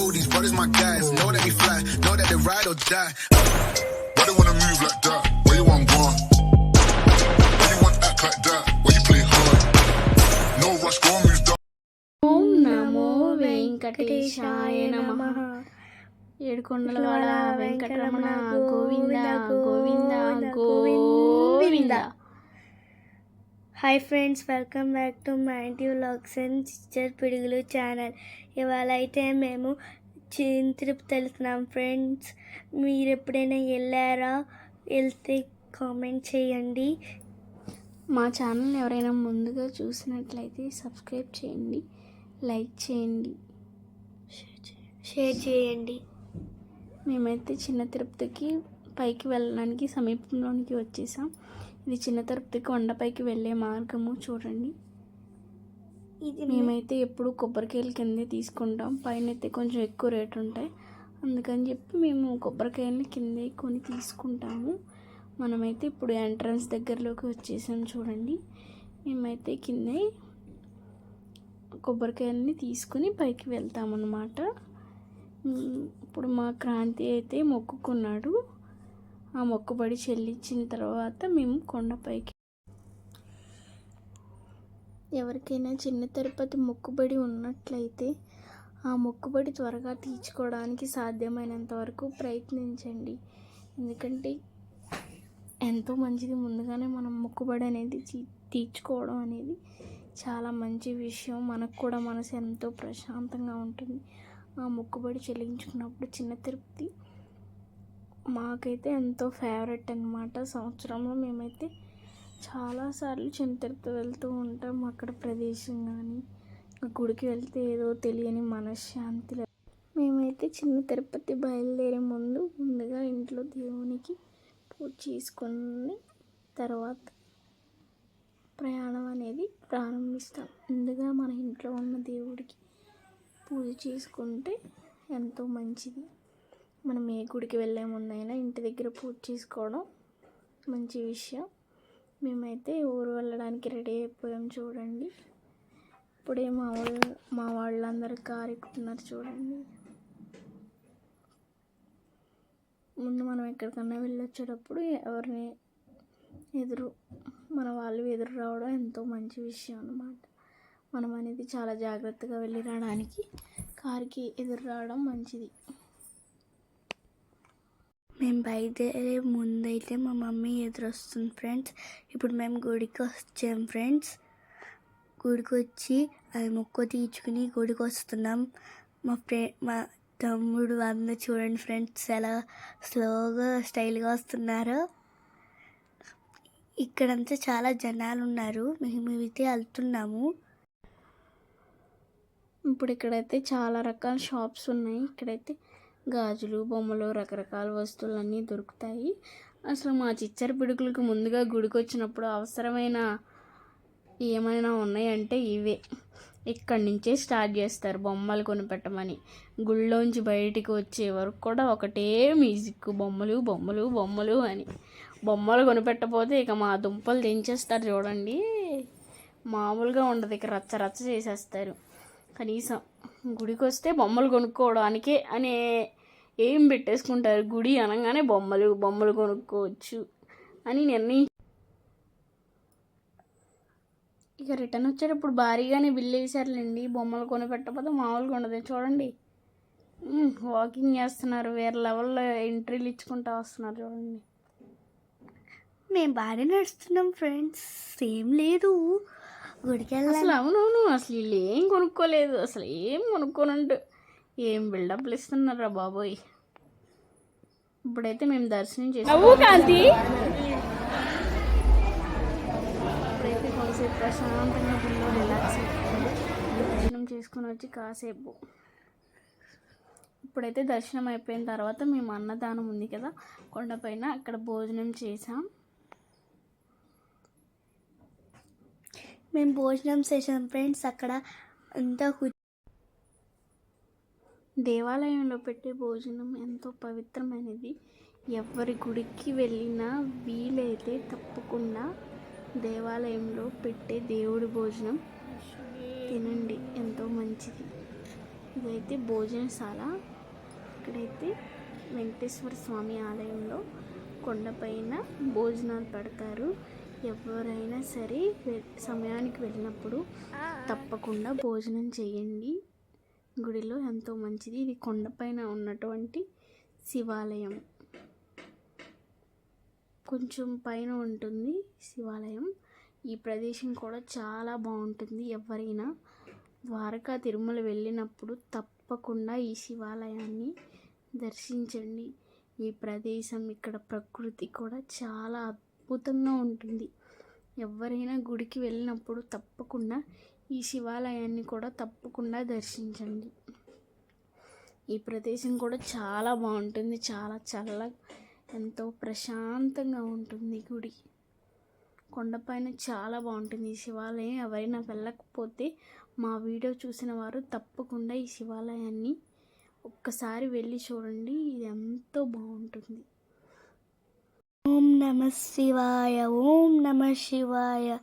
know these brothers my guys. Know that we fly, know that they ride or die. Why they wanna move like that? Where you want gone? Why you want act like that? Why you play hard? No rush, go and move down. ఓం నమో వెంకటేశాయ నమ ఏడుకొండలవాడ Venkataramana Govinda Govinda Govinda hi friends welcome back to మైంటీ vlogs and sister పిడుగులు channel ఇవాళ అయితే మేము తిరుపతి వెళ్తున్నాం friends మీరు ఎప్పుడైనా వెళ్ళారా? వెళ్తే కామెంట్ చేయండి. మా ఛానల్ ఎవరైనా ముందుగా చూసినట్లయితే సబ్స్క్రైబ్ చేయండి లైక్ చేయండి షేర్ చేయండి. మేమైతే చిన్న తిరుపతికి పైకి వెళ్ళడానికి సమీపంలోనికి వచ్చేసాం. ఇది చిన్న తిరుపతికి కొండపైకి వెళ్ళే మార్గము చూడండి. ఇది మేమైతే ఎప్పుడు కొబ్బరికాయలు కిందే తీసుకుంటాం. పైన అయితే కొంచెం ఎక్కువ రేట్ ఉంటాయి. అందుకని చెప్పి మేము కొబ్బరికాయలని కిందే కొని తీసుకుంటాము. మనమైతే ఇప్పుడు ఎంట్రన్స్ దగ్గరలోకి వచ్చేసాం చూడండి. మేమైతే కిందే కొబ్బరికాయలని తీసుకుని పైకి వెళ్తామన్నమాట. ఇప్పుడు మా క్రాంతి అయితే మొక్కుకున్నాడు. ఆ మొక్కుబడి చెల్లించిన తర్వాత మేము కొండపైకి ఎవరికైనా చిన్న తిరుపతి మొక్కుబడి ఉన్నట్లయితే ఆ మొక్కుబడి త్వరగా తీర్చుకోవడానికి సాధ్యమైనంత వరకు ప్రయత్నించండి. ఎందుకంటే ఎంతో మంచిది ముందుగానే మనం మొక్కుబడి అనేది తీ- తీర్చుకోవడం అనేది చాలా మంచి విషయం. మనకు కూడా మనసు ఎంతో ప్రశాంతంగా ఉంటుంది. ఆ మొక్కుబడి చెల్లించుకున్నప్పుడు చిన్న తిరుపతి మాకైతే ఎంతో ఫేవరెట్ అన్నమాట సంవత్సరంలో మేమైతే చాలాసార్లు చిన్న తిరుపతి వెళ్తూ ఉంటాం అక్కడ ప్రదేశం కానీ గుడికి వెళ్తే ఏదో తెలియని మనశ్శాంతి మేమైతే చిన్న తిరుపతి బయలుదేరే ముందు ముందుగా ఇంట్లో దేవునికి పూజ చేసుకుని తర్వాత ప్రయాణం అనేది ప్రారంభిస్తాం. ముందుగా మన ఇంట్లో ఉన్న దేవుడికి పూజ చేసుకుంటే ఎంతో మంచిది. మనం ఏ గుడికి వెళ్ళే ముందైనా ఇంటి దగ్గర పూజ చేసుకోవడం మంచి విషయం. మేమైతే ఊరు వెళ్ళడానికి రెడీ అయిపోయాం చూడండి. ఇప్పుడే మా వాళ్ళు మా వాళ్ళందరూ కారు ఎక్కుతున్నారు చూడండి. ముందు మనం ఎక్కడికన్నా వెళ్ళొచ్చేటప్పుడు ఎవరిని ఎదురు మన వాళ్ళు ఎదురు రావడం ఎంతో మంచి విషయం అన్నమాట. మనం అనేది చాలా జాగ్రత్తగా వెళ్ళి రావడానికి కారుకి ఎదురు రావడం మంచిది. మేము బయలుదేరే ముందైతే మా మమ్మీ ఎదురొస్తుంది ఫ్రెండ్స్. ఇప్పుడు మేము గుడికి వచ్చాం ఫ్రెండ్స్. గుడికి వచ్చి అది మొక్కు తీర్చుకుని గుడికి వస్తున్నాం మా ఫ్రె మా తమ్ముడు అందరూ చూడండి ఫ్రెండ్స్ ఎలా స్లోగా స్టైల్గా వస్తున్నారు. ఇక్కడంతా చాలా జనాలు ఉన్నారు మేము అయితే వెళ్తున్నాము. ఇప్పుడు ఇక్కడైతే చాలా రకాల షాప్స్ ఉన్నాయి. ఇక్కడైతే గాజులు బొమ్మలు రకరకాల వస్తువులన్నీ దొరుకుతాయి. అసలు మా చిచ్చర పిడుకులకు ముందుగా గుడికి వచ్చినప్పుడు అవసరమైన ఏమైనా ఉన్నాయంటే ఇవే. ఇక్కడి నుంచే స్టార్ట్ చేస్తారు బొమ్మలు కొనిపెట్టమని. గుళ్ళోంచి బయటికి వచ్చే వరకు కూడా ఒకటే మ్యూజిక్. బొమ్మలు బొమ్మలు బొమ్మలు అని. బొమ్మలు కొనిపెట్టపోతే ఇక మా దుంపలు దించేస్తారు చూడండి. మామూలుగా ఉండదు ఇక రచ్చ రచ్చ చేసేస్తారు. కనీసం గుడికి వస్తే బొమ్మలు కొనుక్కోవడానికే అనే ఏం పెట్టేసుకుంటారు? గుడి అనగానే బొమ్మలు బొమ్మలు కొనుక్కోవచ్చు అని నిర్ణయి ఇక రిటర్న్ వచ్చేటప్పుడు భారీగానే బిల్లు వేసారులేండి. బొమ్మలు కొనిపెట్టకపోతే మామూలుగా ఉండదు. చూడండి. వాకింగ్ చేస్తున్నారు. వేరే లెవెల్లో ఎంట్రీలు ఇచ్చుకుంటూ వస్తున్నారు చూడండి. మేము బాగానే నడుస్తున్నాం ఫ్రెండ్స్. సేమ్ లేదు. గుడికి అసలు అవునవును అసలు వీళ్ళు ఏం కొనుక్కోలేదు. అసలు ఏం కొనుక్కోనంటు ఏం బిల్డప్లు ఇస్తున్నారా బాబోయ్. ఇప్పుడైతే మేము దర్శనం చేస్తాం ఇప్పుడైతే కాసేపు ప్రశాంతంగా గుళ్ళో రిలాక్స్ దర్శనం చేసుకొని వచ్చి కాసేపు. ఇప్పుడైతే దర్శనం అయిపోయిన తర్వాత మేము అన్నదానం ఉంది కదా కొండపైన అక్కడ భోజనం చేసాం మేము భోజనం చేసాం ఫ్రెండ్స్. అక్కడ అంతా దేవాలయంలో పెట్టే భోజనం ఎంతో పవిత్రమైనది. ఎవరి గుడికి వెళ్ళినా వీలైతే తప్పకుండా దేవాలయంలో పెట్టే దేవుడి భోజనం తినండి. ఎంతో మంచిది. ఇదైతే భోజనశాల. ఇక్కడైతే వెంకటేశ్వర స్వామి ఆలయంలో కొండపైన భోజనాలు పెడతారు. ఎవరైనా సరే సమయానికి వెళ్ళినప్పుడు తప్పకుండా భోజనం చేయండి. గుడిలో ఎంతో మంచిది. ఇది కొండపైన ఉన్నటువంటి శివాలయం. కొంచెం పైన ఉంటుంది శివాలయం. ఈ ప్రదేశం కూడా చాలా బాగుంటుంది. ఎవరైనా ద్వారకా తిరుమల వెళ్ళినప్పుడు తప్పకుండా ఈ శివాలయాన్ని దర్శించండి. ఈ ప్రదేశం ఇక్కడ ప్రకృతి కూడా చాలా అద్భుతంగా ఉంటుంది. ఎవరైనా గుడికి వెళ్ళినప్పుడు తప్పకుండా ఈ శివాలయాన్ని కూడా తప్పకుండా దర్శించండి. ఈ ప్రదేశం కూడా చాలా బాగుంటుంది. చాలా చల్ల ఎంతో ప్రశాంతంగా ఉంటుంది గుడి. కొండపైన చాలా బాగుంటుంది ఈ శివాలయం. ఎవరైనా వెళ్ళకపోతే మా వీడియో చూసిన వారు తప్పకుండా ఈ శివాలయాన్ని ఒక్కసారి వెళ్ళి చూడండి. ఇది ఎంతో బాగుంటుంది. ఓం నమ శివాయ ఓం నమ శివాయ.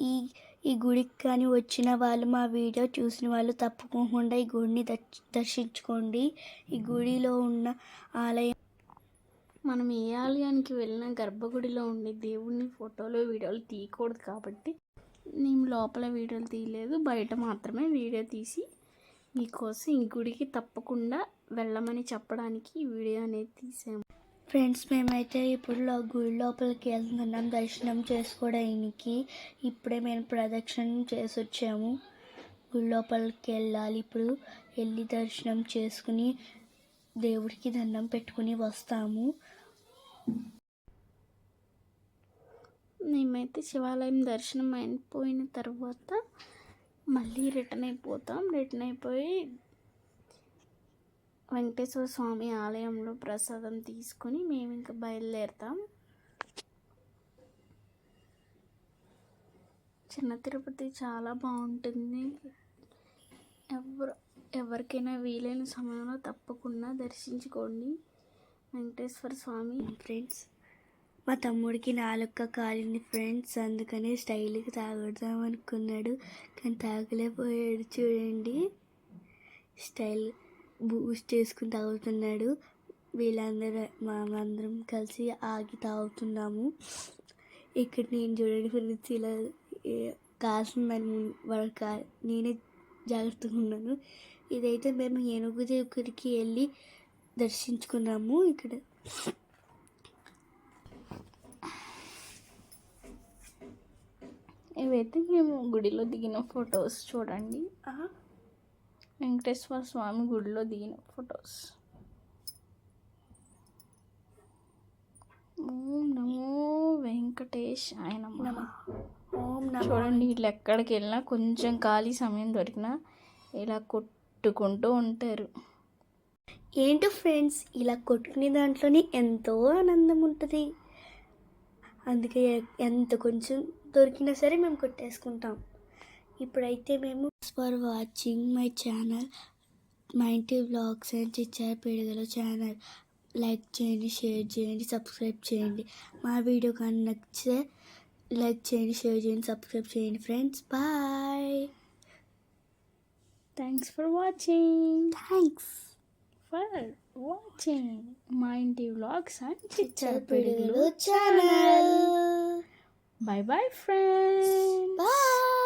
ఈ ఈ గుడికి కానీ వచ్చిన వాళ్ళు మా వీడియో చూసిన వాళ్ళు తప్పకుండా ఈ గుడిని దర్శ- దర్శించుకోండి. ఈ గుడిలో ఉన్న ఆలయం మనం ఏ ఆలయానికి వెళ్ళినా గర్భగుడిలో ఉండే దేవుడిని ఫోటోలు వీడియోలు తీయకూడదు కాబట్టి నేను లోపల వీడియోలు తీయలేదు. బయట మాత్రమే వీడియో తీసి మీకోసం ఈ గుడికి తప్పకుండా వెళ్ళమని చెప్పడానికి ఈ వీడియో అనేది తీసాము. ఫ్రెండ్స్ మేమైతే ఇప్పుడు గుడి లోపలికి వెళ్తున్నాం. దర్శనం చేసుకోవడానికి. ఇప్పుడే మేము ప్రదక్షిణం చేసి వచ్చాము గుడి లోపలికి వెళ్ళాలి ఇప్పుడు. వెళ్ళి దర్శనం చేసుకుని దేవుడికి దండం పెట్టుకుని వస్తాము. మేమైతే శివాలయం దర్శనం అయిపోయిన తర్వాత మళ్ళీ రిటర్న్ అయిపోతాం. రిటర్న్ అయిపోయి వెంకటేశ్వర స్వామి ఆలయంలో ప్రసాదం తీసుకొని మేము ఇంకా బయలుదేరుతాం. చిన్న తిరుపతి చాలా బాగుంటుంది. ఎవరు ఎవరికైనా వీలైన సమయంలో తప్పకుండా దర్శించుకోండి. వెంకటేశ్వర స్వామి. ఫ్రెండ్స్ మా తమ్ముడికి నాలుక కాలింది ఫ్రెండ్స్ అందుకని స్టైల్కి తాగుదాం అనుకున్నాడు. కానీ తాగలేకపోయాడు చూడండి. స్టైల్ బూస్ట్ చేసుకుని తాగుతున్నాడు. వీళ్ళందరూ అందరం కలిసి ఆగి తాగుతున్నాము. ఇక్కడ నేను చూడండి ఫ్రెండ్స్ ఇలా ఏ- కాల్సిందని కా నేనే జాగ్రత్తగా ఉన్నాను. ఇదైతే మేము ఏనుగు దగ్గరికి వెళ్ళి దర్శించుకున్నాము ఇక్కడ. ఇవైతే మేము గుడిలో దిగిన ఫొటోస్ చూడండి. వెంకటేశ్వర స్వామి గుడిలో దిగిన ఫొటోస్. ఓం నమో వెంకటేష్ ఆయన ఓం నమః. చూడండి వీళ్ళు ఎక్కడికి వెళ్ళినా కొంచెం ఖాళీ సమయం దొరికినా ఇలా కొట్టుకుంటూ ఉంటారు. ఏంటో ఫ్రెండ్స్ ఇలా కొట్టుకునే దాంట్లోనే ఎంతో ఆనందం ఉంటుంది. అందుకే ఎంత కొంచెం దొరికినా సరే మేము కొట్టేసుకుంటాం. ఇప్పుడైతే మేము ఫర్ వాచింగ్ మై ఛానల్ మా ఇంటి బ్లాగ్స్ అండ్ చిచ్చార్ పిడుగల ఛానల్ లైక్ చేయండి షేర్ చేయండి సబ్స్క్రైబ్ చేయండి. మా వీడియో కానీ నచ్చితే లైక్ చేయండి షేర్ చేయండి సబ్స్క్రైబ్ చేయండి friends bye thanks for watching thanks for watching మా ఇంటి వ్లాగ్స్ అండ్ చిచ్చార్ పిడుగులు channel bye bye friends Bye.